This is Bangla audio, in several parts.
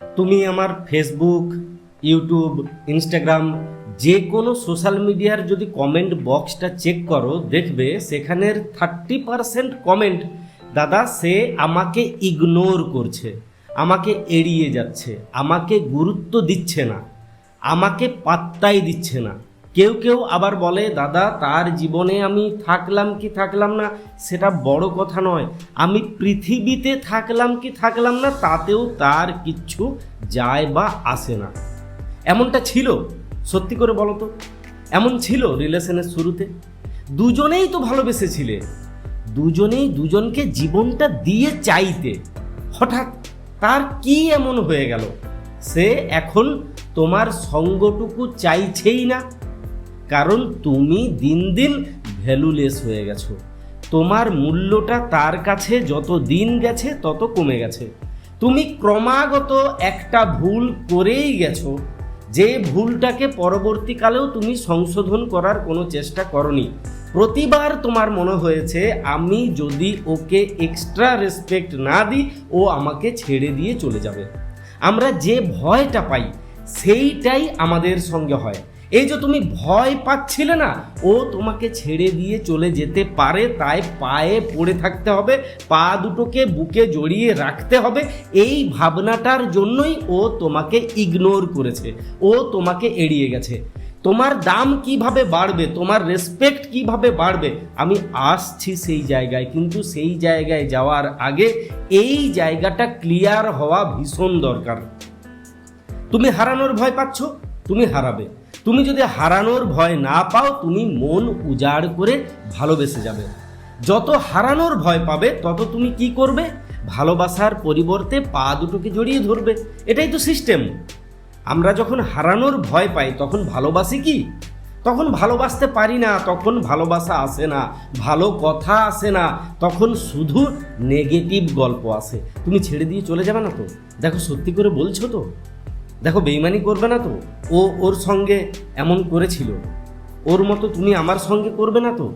তুমি আমার ফেসবুক ইউটিউব ইনস্টাগ্রাম যে কোনো সোশ্যাল মিডিয়ার যদি কমেন্ট বক্সটা চেক করো, দেখবে সেখানের থার্টি পারসেন্ট কমেন্ট দাদা, সে আমাকে ইগনোর করছে, আমাকে এড়িয়ে যাচ্ছে, আমাকে গুরুত্ব দিচ্ছে না, আমাকে পাত্তাই দিচ্ছে না। কেউ কেউ আবার বলে, দাদা, তার জীবনে আমি থাকলাম কি থাকলাম না? সেটা বড় কথা নয়। আমি পৃথিবীতে থাকলাম কি থাকলাম না, তাতেও তার কিচ্ছু যায় বা আসে না। এমনটা ছিল, সত্যি করে বলো তো? এমন ছিল রিলেশনের শুরুতে? দুজনেই তো ভালোবেসেছিলে। দুজনেই দুজনকে জীবনটা দিয়ে চাইতে। হঠাৎ তার কি এমন হয়ে গেল? সে এখন তোমার সঙ্গটুকু চাইছেই না। কারণ তুমি দিন দিন ভ্যালুলেস হয়ে গেছো। তোমার মূল্যটা তার কাছে যত দিন গেছে, তত কমে গেছে। তুমি ক্রমাগত একটা ভুল করেই গেছো। যে ভুলটাকে পরবর্তীকালেও তুমি সংশোধন করার কোনো চেষ্টা করনি। প্রতিবার তোমার মনে হয়েছে, আমি যদি ওকে এক্সট্রা রেসপেক্ট না দিই, ও আমাকে ছেড়ে দিয়ে চলে যাবে। আমরা যে ভয়টা পাই, সেইটাই আমাদের সঙ্গে হয়। এই যে তুমি ভয় পাচ্ছিলে না, ও তোমাকে ছেড়ে দিয়ে চলে যেতে পারে, তাই পায়ে পড়ে থাকতে হবে, পা দুটোকে বুকে জড়িয়ে রাখতে হবে, এই ভাবনাটার জন্যই ও তোমাকে ইগনোর করেছে, ও তোমাকে এড়িয়ে গেছে। তোমার দাম কীভাবে বাড়বে, তোমার রেসপেক্ট কীভাবে বাড়বে, আমি আসছি সেই জায়গায়, কিন্তু সেই জায়গায় যাওয়ার আগে এই জায়গাটা ক্লিয়ার হওয়া ভীষণ দরকার। তুমি হারানোর ভয় পাচ্ছ, তুমি হারাবে। তুমি যদি হারানোর ভয় না পাও, তুমি মন উজাড় করে ভালোবেসে যাবে। যত হারানোর ভয় পাবে, তত তুমি কি করবে? ভালোবাসার পরিবর্তে পা দুটোকে জড়িয়ে ধরবে। এটাই তো সিস্টেম। আমরা যখন হারানোর ভয় পাই, তখন ভালোবাসি কি? তখন ভালোবাসতে পারি না, তখন ভালোবাসা আসে না, ভালো কথা আসে না, তখন শুধু নেগেটিভ গল্প আসে। তুমি ছেড়ে দিয়ে চলে যাবে না তো? দেখো, সত্যি করে বলছো তো? দেখো বেইমানি করবে না তো। ও ওর সঙ্গে এমন করেছিল। ওর মতো তুমি আমার সঙ্গে করবে না তো।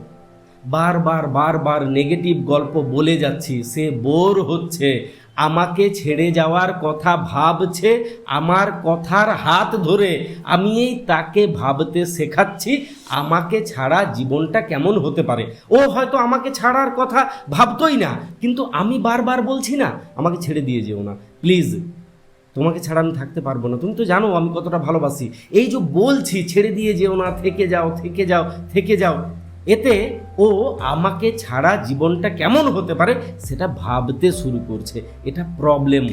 বারবার বারবার নেগেটিভ গল্প বলে যাচ্ছি, সে বোর হচ্ছে। আমাকে ছেড়ে যাওয়ার কথা ভাবছে, আমার কথার হাত ধরে। আমি এই তাকে ভাবতে শেখাচ্ছি, আমাকে ছাড়া জীবনটা কেমন হতে পারে। ও হয়তো আমাকে ছাড়ার কথা ভাবতোই না, কিন্তু আমি বারবার বলছি না, আমাকে ছেড়ে দিয়ে যেও না। প্লিজ তোমাকে ছাড়া আমি থাকতে পারব না। তুমি তো জানো আমি কতটা ভালোবাসি। এই যে বলছি, ছেড়ে দিয়ে যেও না, থেকে যাও থেকে যাও থেকে যাও। এতে ও আমাকে ছাড়া জীবনটা কেমন হতে পারে সেটা ভাবতে শুরু করছে। এটা প্রবলেম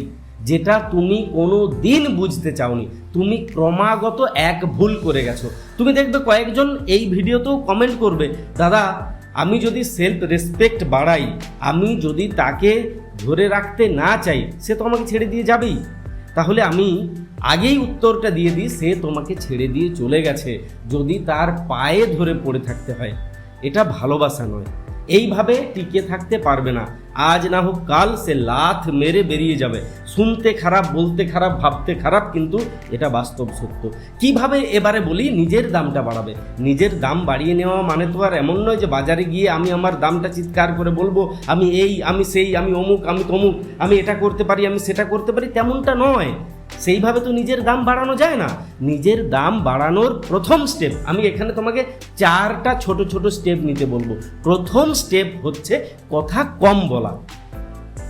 যেটা তুমি কোনো দিন বুঝতে চাওনি। তুমি ক্রমাগত এক ভুল করে গেছো। তুমি দেখবে কয়েকজন এই ভিডিওতেও কমেন্ট করবে, দাদা, আমি যদি সেলফ রেসপেক্ট বাড়াই, আমি যদি তাকে ধরে রাখতে না চাই, সে তো আমাকে ছেড়ে দিয়ে যাবেই। তাহলে আমি আগেই উত্তরটা দিয়ে দিই, সে তোমাকে ছেড়ে দিয়ে চলে গেছে, যদি তার পায়ে ধরে পড়ে থাকতে হয়। এটা ভালোবাসা নয়। এইভাবে টিকে থাকতে পারবে না। আজ না হোক কাল সে লাথ মেরে বেরিয়ে যাবে। শুনতে খারাপ, বলতে খারাপ, ভাবতে খারাপ, কিন্তু এটা বাস্তব সত্য। কীভাবে এবারে বলি, নিজের দামটা বাড়াবে। নিজের দাম বাড়িয়ে নেওয়া মানে তো আর এমন নয় যে বাজারে গিয়ে আমি আমার দামটা চিৎকার করে বলব, আমি এই, আমি সেই, আমি অমুক, আমি তমুক, আমি এটা করতে পারি, আমি সেটা করতে পারি, তেমনটা নয়। সেইভাবে তো নিজের দাম বাড়ানো যায় না। নিজের দাম বাড়ানোর প্রথম স্টেপ আমি এখানে তোমাকে চারটা ছোট ছোট স্টেপ নিতে বলব। প্রথম স্টেপ হচ্ছে কথা কম বলা।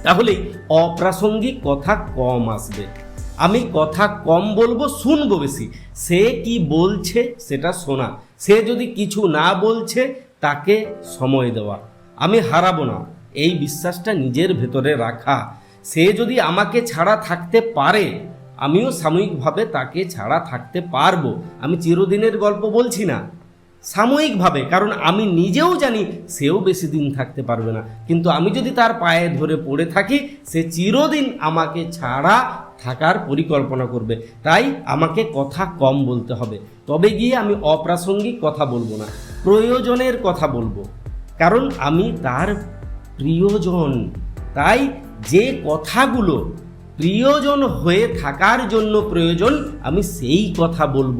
তাহলেই অপ্রাসঙ্গিক কথা কম আসবে। আমি কথা কম বলব, শুনব বেশি। সে কি বলছে সেটা শোনা। সে যদি কিছু না বলছে, তাকে সময় দেওয়া। আমি হারাবো না। এই বিশ্বাসটা নিজের ভেতরে রাখা। সে যদি আমাকে ছাড়া থাকতে পারে আমিও সাময়িকভাবে তাকে ছাড়া থাকতে পারব। আমি চিরদিনের গল্প বলছি না। সাময়িকভাবে, কারণ আমি নিজেও জানি সেও বেশি দিন থাকতে পারবে না। কিন্তু আমি যদি তার পায়ে ধরে পড়ে থাকি, সে চিরদিন আমাকে ছাড়া থাকার পরিকল্পনা করবে। তাই আমাকে কথা কম বলতে হবে। তবে গিয়ে আমি অপ্রাসঙ্গিক কথা বলব না। প্রয়োজনের কথা বলব। কারণ আমি তার প্রিয়জন। তাই যে কথাগুলো প্রিয়জন হয়ে থাকার জন্য প্রয়োজন, আমি সেই কথা বলব।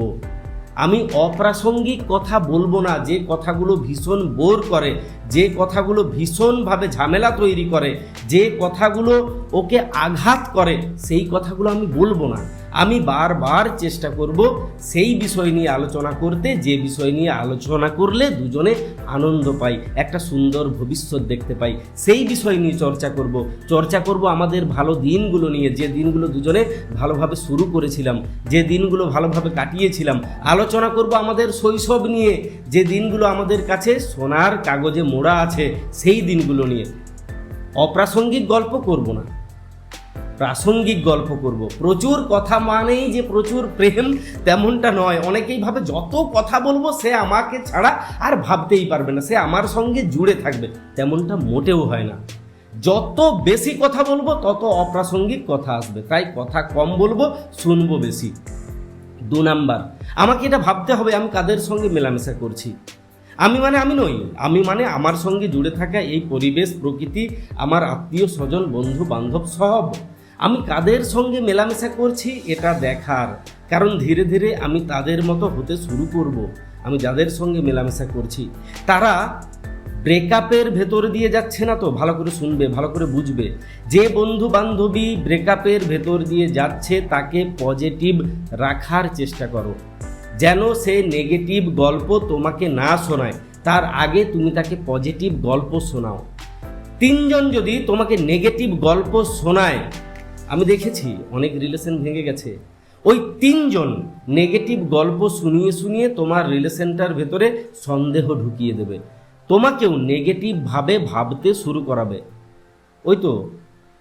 আমি অপ্রাসঙ্গিক কথা বলব না, যে কথাগুলো ভীষণ বোর করে, যে কথাগুলো ভীষণভাবে ঝামেলা তৈরি করে, যে কথাগুলো ওকে আঘাত করে, সেই কথাগুলো আমি বলব না। আমি বারবার চেষ্টা করব সেই বিষয় নিয়ে আলোচনা করতে, যে বিষয় নিয়ে আলোচনা করলে দুজনে আনন্দ পাই, একটা সুন্দর ভবিষ্যৎ দেখতে পাই, সেই বিষয় নিয়ে চর্চা করব। চর্চা করব আমাদের ভালো দিনগুলো নিয়ে, যে দিনগুলো দুজনে ভালোভাবে শুরু করেছিলাম, যে দিনগুলো ভালোভাবে কাটিয়েছিলাম। আলোচনা করব আমাদের শৈশব নিয়ে, যে দিনগুলো আমাদের কাছে সোনার কাগজে মোড়া আছে, সেই দিনগুলো নিয়ে। অপ্রাসঙ্গিক গল্প করব না। প্রাসঙ্গিক গল্প করব। প্রচুর কথা মানেই যে প্রচুর প্রেম, তেমনটা নয়। অনেকেই ভাবে যত কথা বলব সে আমাকে ছাড়া আর ভাবতেই পারবে না। সে আমার সঙ্গে জুড়ে থাকবে। তেমনটা মোটেও হয় না। যত বেশি কথা বলব, তত অপ্রাসঙ্গিক কথা আসবে। তাই কথা কম বলব, শুনব বেশি। দু নাম্বার, আমাকে এটা ভাবতে হবে, আমি কাদের সঙ্গে মেলামেশা করছি? আমি মানে আমি নই। আমি মানে আমার সঙ্গে জুড়ে থাকা এই পরিবেশ, প্রকৃতি, আমার আত্মীয় স্বজন বন্ধু বান্ধব সব। আমি কাদের সঙ্গে মেলামেশা করছি এটা দেখার। কারণ ধীরে ধীরে আমি তাদের মতো হতে শুরু করব। আমি যাদের সঙ্গে মেলামেশা করছি। তারা ব্রেকআপের ভেতর দিয়ে যাচ্ছে না তো? ভালো করে শুনবে, ভালো করে বুঝবে। যে বন্ধু বান্ধবী ব্রেকআপের ভেতর দিয়ে যাচ্ছে, তাকে পজিটিভ রাখার চেষ্টা করো। যেন সে নেগেটিভ গল্প তোমাকে না শোনায়, তার আগে তুমি তাকে পজিটিভ গল্প শোনাও। তিনজন যদি তোমাকে নেগেটিভ গল্প শোনায় আমি দেখেছি, অনেক রিলেশন ভেঙে গেছে। ওই তিনজন নেগেটিভ গল্প শুনিয়ে শুনিয়ে তোমার রিলেশনটার ভেতরে সন্দেহ ঢুকিয়ে দেবে। তোমাকেও নেগেটিভভাবে ভাবতে শুরু করাবে। ওই তো,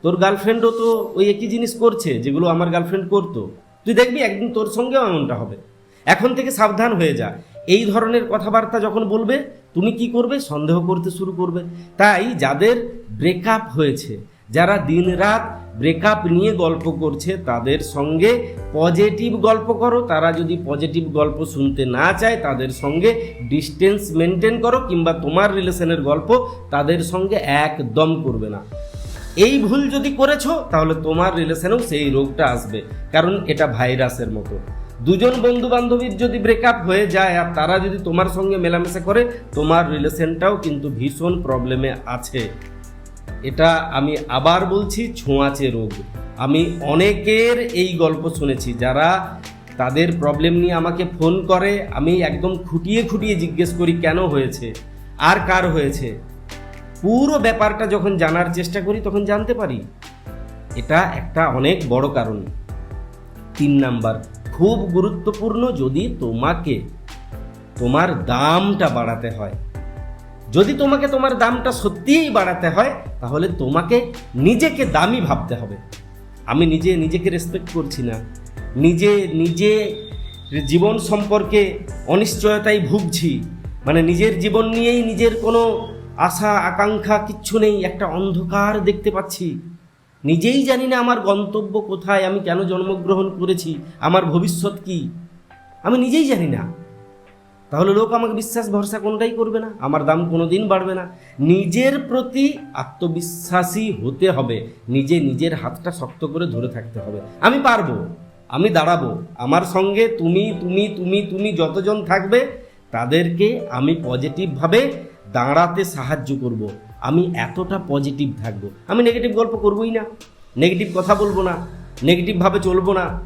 তোর গার্লফ্রেন্ডও তো ওই একই জিনিস করছে যেগুলো আমার গার্লফ্রেন্ড করতো। তুই দেখবি একদিন তোর সঙ্গেও এমনটা হবে। এখন থেকে সাবধান হয়ে যা। এই ধরনের কথাবার্তা যখন বলবে, তুমি কি করবে? সন্দেহ করতে শুরু করবে। তাই যাদের ব্রেকআপ হয়েছে যারা দিনরাত ব্রেকআপ নিয়ে গল্প করছে, তাদের সঙ্গে পজিটিভ গল্প করো। তারা যদি পজিটিভ গল্প শুনতে না চায়, তাদের সঙ্গে ডিস্টেন্স মেনটেন করো কিংবা তোমার রিলেশনের গল্প তাদের সঙ্গে একদম করবে না। এই ভুল যদি করেছ, তাহলে তোমার রিলেশনেও সেই রোগটা আসবে, কারণ এটা ভাইরাসের মতো। দুজন বন্ধু বান্ধবীর যদি ব্রেকআপ হয়ে যায়, আর তারা যদি তোমার সঙ্গে মেলামেশা করে, তোমার রিলেশনটাও কিন্তু ভীষণ প্রবলেমে আছে। এটা আমি আবার বলছি, ছোঁয়াচে রোগ। আমি অনেকের এই গল্প শুনেছি, যারা তাদের প্রবলেম নিয়ে আমাকে ফোন করে, আমি একদম খুঁটিয়ে খুঁটিয়ে জিজ্ঞেস করি, কেন হয়েছে? আর কার হয়েছে? পুরো ব্যাপারটা যখন জানার চেষ্টা করি, তখন জানতে পারি। এটা একটা অনেক বড় কারণ। তিন নাম্বার, খুব গুরুত্বপূর্ণ যদি তোমাকে তোমার দামটা বাড়াতে হয়। যদি তোমাকে তোমার দামটা সত্যিই বাড়াতে হয়, তাহলে তোমাকে নিজেকে দামি ভাবতে হবে। আমি নিজে, নিজেকে রেসপেক্ট করছি না। নিজে নিজে জীবন সম্পর্কে অনিশ্চয়তায় ভুগছি। মানে নিজের জীবন নিয়েই নিজের কোনো আশা, আকাঙ্ক্ষা কিচ্ছু নেই, একটা অন্ধকার দেখতে পাচ্ছি। নিজেই জানি না আমার গন্তব্য কোথায়, আমি কেন জন্মগ্রহণ করেছি, আমার ভবিষ্যৎ কি। আমি নিজেই জানি না। তাহলে লোক আমাকে বিশ্বাস, ভরসা কোনটাই করবে না? আমার দাম কোনো দিন বাড়বে না। নিজের প্রতি আত্মবিশ্বাসী হতে হবে। নিজে নিজের হাতটা শক্ত করে ধরে থাকতে হবে। আমি পারব, আমি দাঁড়াবো। আমার সঙ্গে তুমি তুমি তুমি তুমি যতজন থাকবে, তাদেরকে আমি পজিটিভভাবে দাঁড়াতে সাহায্য করব। আমি এতটা পজিটিভ থাকব। আমি নেগেটিভ গল্প করবই না। নেগেটিভ কথা বলব না। নেগেটিভভাবে চলবো না।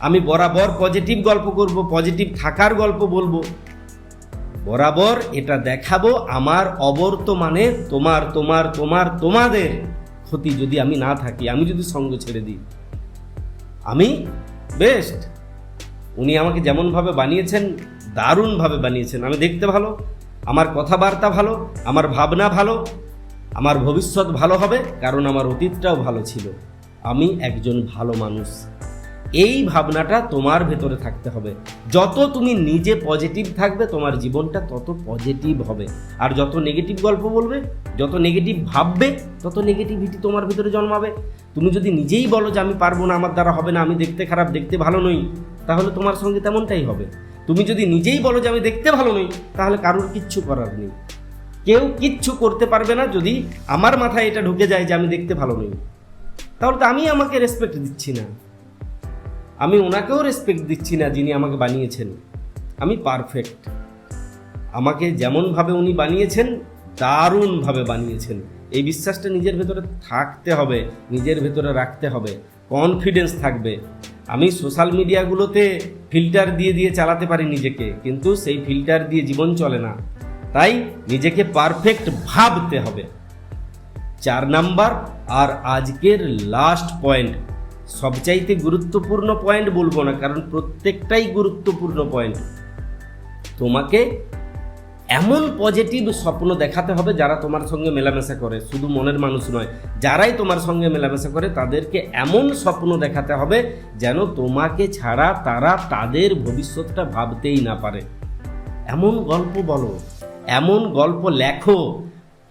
আমি বরাবর পজিটিভ গল্প করব পজিটিভ থাকার গল্প বলব। বরাবর এটা দেখাবো আমার অবর্তমানে তোমার তোমার তোমার, তোমাদের ক্ষতি যদি আমি না থাকি, আমি যদি সঙ্গ ছেড়ে দিই। আমি বেস্ট উনি আমাকে যেমনভাবে বানিয়েছেন, দারুণভাবে বানিয়েছেন। আমি দেখতে ভালো, আমার কথাবার্তা ভালো, আমার ভাবনা ভালো, আমার ভবিষ্যৎ ভালো হবে, কারণ আমার অতীতটাও ভালো ছিল। আমি একজন ভালো মানুষ। এই ভাবনাটা তোমার ভেতরে থাকতে হবে। যত তুমি নিজে পজিটিভ থাকবে, তোমার জীবনটা তত পজিটিভ হবে। আর যত নেগেটিভ গল্প বলবে, যত নেগেটিভ ভাববে, তত নেগেটিভিটি তোমার ভিতরে জন্মাবে। তুমি যদি নিজেই বলো যে, আমি পারব না, আমার দ্বারা হবে না, আমি দেখতে খারাপ, দেখতে ভালো নই, তাহলে তোমার সঙ্গে তেমনটাই হবে। তুমি যদি নিজেই বলো যে, আমি দেখতে ভালো নই, তাহলে কারোর কিচ্ছু করার নেই। কেউ কিচ্ছু করতে পারবে না যদি আমার মাথায় এটা ঢুকে যায় যে, আমি দেখতে ভালো নই। তাহলে তো আমি আমাকে রেসপেক্ট দিচ্ছি না। আমি ওনাকেও রেসপেক্ট দিচ্ছি না যিনি আমাকে বানিয়েছেন। আমি পারফেক্ট আমাকে যেমনভাবে উনি বানিয়েছেন, দারুণভাবে বানিয়েছেন। এই বিশ্বাসটা নিজের ভেতরে থাকতে হবে, নিজের ভেতরে রাখতে হবে। কনফিডেন্স থাকবে। আমি সোশ্যাল মিডিয়াগুলোতে ফিল্টার দিয়ে দিয়ে চালাতে পারি নিজেকে, কিন্তু সেই ফিল্টার দিয়ে জীবন চলে না। তাই নিজেকে পারফেক্ট ভাবতে হবে। চার নাম্বার আর আজকের লাস্ট পয়েন্ট সবচাইতে গুরুত্বপূর্ণ পয়েন্ট বলব না, কারণ প্রত্যেকটাই গুরুত্বপূর্ণ পয়েন্ট তোমাকে এমন পজিটিভ স্বপ্ন দেখাতে হবে যারা তোমার সঙ্গে মেলামেশা করে, শুধু মনের মানুষ নয়, যারাই তোমার সঙ্গে মেলামেশা করে, তাদেরকে এমন স্বপ্ন দেখাতে হবে যেন তোমাকে ছাড়া তারা তাদের ভবিষ্যৎটা ভাবতেই না পারে। এমন গল্প বলো, এমন গল্প লেখো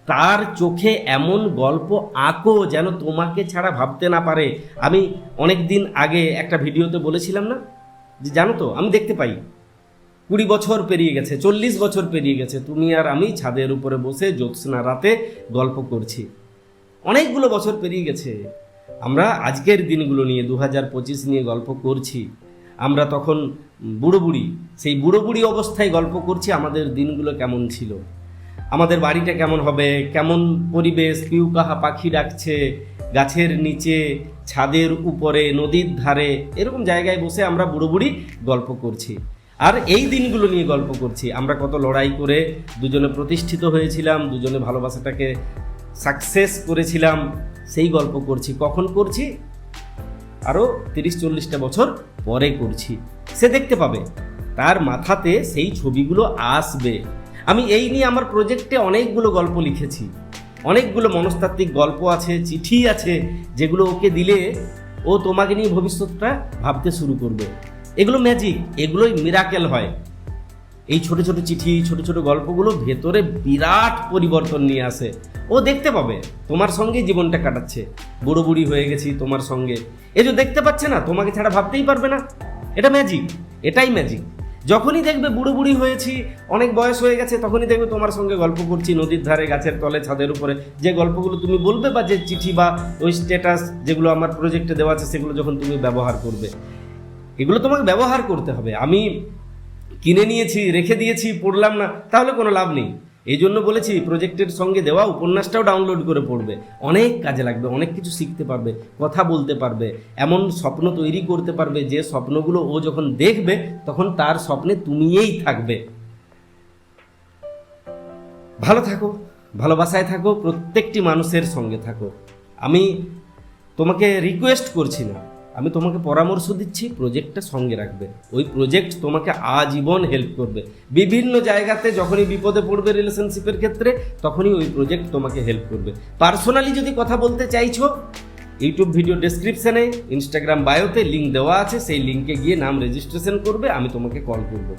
তার চোখে এমন গল্প আঁকো যেন তোমাকে ছাড়া ভাবতে না পারে। আমি অনেক দিন আগে একটা ভিডিওতে বলেছিলাম না? যে জানো তো, আমি দেখতে পাই। কুড়ি বছর পেরিয়ে গেছে, চল্লিশ বছর পেরিয়ে গেছে, তুমি আর আমি ছাদের উপরে বসে জ্যোৎস্না রাতে গল্প করছি। অনেকগুলো বছর পেরিয়ে গেছে। আমরা আজকের দিনগুলো নিয়ে দু হাজার পঁচিশ নিয়ে গল্প করছি। আমরা তখন বুড়ো বুড়ি সেই বুড়ো বুড়ি অবস্থায় গল্প করছি, আমাদের দিনগুলো কেমন ছিল। আমাদের বাড়িটা কেমন হবে? কেমন পরিবেশ? পিউ কাহা পাখি ডাকছে? গাছের নিচে, ছাদের উপরে, নদীর ধারে, এরকম জায়গায় বসে আমরা বুড়ো বুড়ি গল্প করছি। আর এই দিনগুলো নিয়ে গল্প করছি। আমরা কত লড়াই করে দুজনে প্রতিষ্ঠিত হয়েছিলাম, দুজনে ভালোবাসাটাকে সাকসেস করেছিলাম, সেই গল্প করছি। কখন করছি? আরও তিরিশ চল্লিশটা বছর পরে করছি। সে দেখতে পাবে, তার মাথাতে সেই ছবিগুলো আসবে। আমি এই নিয়ে আমার প্রজেক্টে অনেকগুলো গল্প লিখেছি। অনেকগুলো মনস্তাত্ত্বিক গল্প আছে, চিঠি আছে, যেগুলো ওকে দিলে ও তোমাকে নিয়ে ভবিষ্যৎটা ভাবতে শুরু করবে। এগুলো ম্যাজিক এগুলোই মিরাকেল হয়। এই ছোট ছোট চিঠি, ছোট ছোট গল্পগুলো ভেতরে বিরাট পরিবর্তন নিয়ে আসে। ও দেখতে পাবে, তোমার সঙ্গে জীবনটা কাটাচ্ছে। বুড়ো বুড়ি হয়ে গেছি তোমার সঙ্গে। এ যে দেখতে পাচ্ছে না, তোমাকে ছাড়া ভাবতেই পারবে না। এটা ম্যাজিক এটাই ম্যাজিক যখনই দেখবে বুড়ো বুড়ি হয়েছি, অনেক বয়স হয়ে গেছে, তখনই দেখবে তোমার সঙ্গে গল্প করছি নদীর ধারে, গাছের তলে, ছাদের উপরে। যে গল্পগুলো তুমি বলবে বা যে চিঠি বা ওই স্ট্যাটাস যেগুলো আমার প্রজেক্টে দেওয়া আছে, সেগুলো যখন তুমি ব্যবহার করবে। এগুলো তোমাকে ব্যবহার করতে হবে। আমি কিনে নিয়েছি, রেখে দিয়েছি, পড়লাম না, তাহলে কোনো লাভ নেই। এই জন্য বলেছি প্রজেক্টের সঙ্গে দেওয়া উপন্যাসটাও ডাউনলোড করে পড়বে। অনেক কাজে লাগবে, অনেক কিছু শিখতে পারবে, কথা বলতে পারবে, এমন স্বপ্ন তৈরি করতে পারবে যে স্বপ্নগুলো ও যখন দেখবে, তখন তার স্বপ্নে তুমিই থাকবে। ভালো থাকো, ভালোবাসায় থাকো, প্রত্যেকটি মানুষের সঙ্গে থাকো। আমি তোমাকে রিকোয়েস্ট করছি না। আমি তোমাকে পরামর্শ দিচ্ছি প্রজেক্টটা সঙ্গে রাখবে। ওই প্রজেক্ট তোমাকে আজীবন হেল্প করবে। বিভিন্ন জায়গাতে যখনই বিপদে পড়বে রিলেশনশিপের ক্ষেত্রে, তখনই ওই প্রজেক্ট তোমাকে হেল্প করবে। পার্সোনালি যদি কথা বলতে চাইছো ইউটিউব ভিডিও ডেসক্রিপশানে ইনস্টাগ্রাম বায়োতে লিঙ্ক দেওয়া আছে, সেই লিঙ্কে গিয়ে নাম রেজিস্ট্রেশন করবে, আমি তোমাকে কল করব।